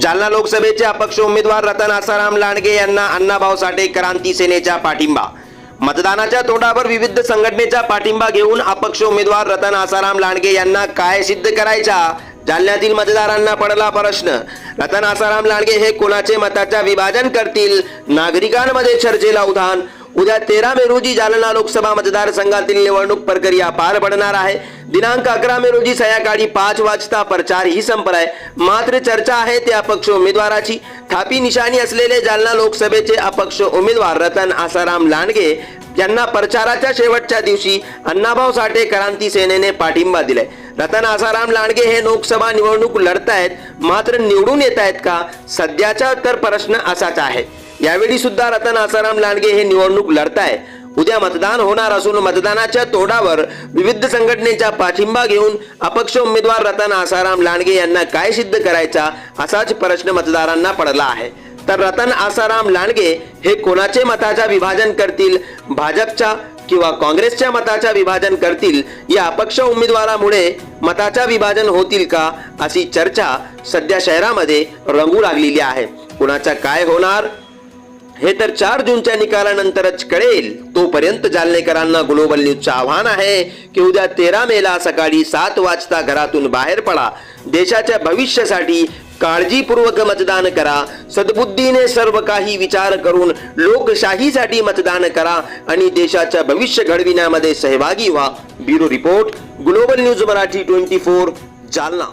जालना लोकसभेचे अपक्ष उमेदवार रतन आसाराम लांडगे यांना अण्णाभाऊ साठे क्रांती सेनेचा पाठिंबा. मतदानाच्या तोंडावर विविध संघटनेचा पाठिंबा घेऊन अपक्ष उमेदवार रतन आसाराम लांडगे यांना काय सिद्ध करायचा? जालन्यातील मतदारांना पडला प्रश्न. रतन आसाराम लांडगे हे कोणाचे मताच्या विभाजन करतील? नागरिकांमध्ये चर्चेला उधाण उद्या तेरा मे रोजी जालना लोकसभा मतदारसंघातील निवडणूक प्रक्रिया पार पडणार आहे. दिनांक अकरा मे रोजी सायंकाळी पाच वाजता प्रचार ही संपला आहे. मात्र चर्चा आहे त्या अपक्ष उमेदवाराची. थापी निशाणी असलेले जालना लोकसभेचे अपक्ष उमेदवार रतन आसाराम लांडगे यांना प्रचाराच्या शेवटच्या दिवशी अण्णाभाऊ साठे क्रांती सेनेने पाठिंबा दिलाय. रतन आसाराम लांडगे हे लोकसभा निवडणूक लढतायत. मात्र निवडून येत आहेत का? सध्याचा तर प्रश्न असाच आहे. यावेळी सुद्धा रतन आसाराम लांडगे हे निवडणूक लढताय. उद्या मतदान होणार असून मतदानाच्या तोडावर विविध संघटनेचा पाठिंबा घेऊन अपक्ष उमेदवार रतन आसाराम लांडगे यांना काय सिद्ध करायचा असाच प्रश्न मतदारांना पडला आहे. तर रतन आसाराम लांडगे हे कोणाचे मताचा विभाजन करतील? भाजपच्या किंवा काँग्रेसच्या मताचा विभाजन करतील? या अपक्ष उमेदवारामुळे मताचा विभाजन होतील का? अशी चर्चा सध्या शहरामध्ये रंगू लागलेली आहे. कुणाचा काय होणार? हे तर चार जूनच्या निकालानंतरच कळेल. तोपर्यंत जालनेकरांना ग्लोबल न्यूजचं आव्हान आहे की उद्या तेरा मेला सकाळी सात वाजता घरातून बाहेर पडा. देशाच्या भविष्यासाठी काळजीपूर्वक मतदान करा. सद्बुद्धीने सर्व काही विचार करून लोकशाहीसाठी मतदान करा आणि देशाच्या भविष्य घडविण्यामध्ये सहभागी व्हा. Bureau report global news Marathi twenty four Jalna.